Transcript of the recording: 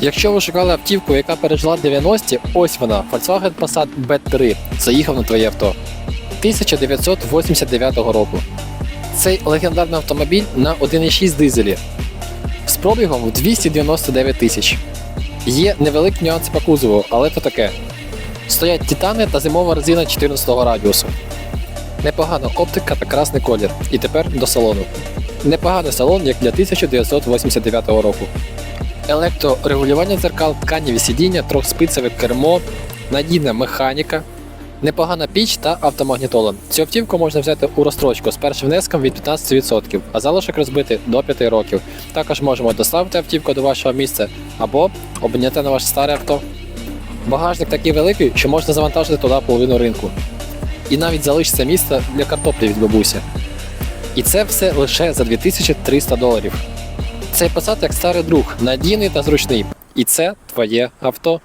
Якщо ви шукали автівку, яка пережила 90-ті, ось вона, Volkswagen Passat B3, заїхав на твоє авто. 1989 року. Цей легендарний автомобіль на 1,6 дизелі з пробігом в 299 тисяч. Є невеликі нюанси по кузову, але то таке. Стоять титани та зимова резина 14 радіусу. Непогана оптика та красний колір. І тепер до салону. Непоганий салон, як для 1989 року. Електрорегулювання дзеркал, тканіві сидіння, трьохспицеве кермо, надійна механіка, непогана піч та автомагнітола. Цю автівку можна взяти у розстрочку з першим внеском від 15%, а залишок розбити до 5 років. Також можемо доставити автівку до вашого місця або обміняти на ваше старе авто. Багажник такий великий, що можна завантажити туди половину ринку. І навіть залишиться місце для картоплі від бабусі. І це все лише за 2300 доларів. Цей Passat як старий друг, надійний та зручний. І це твоє авто.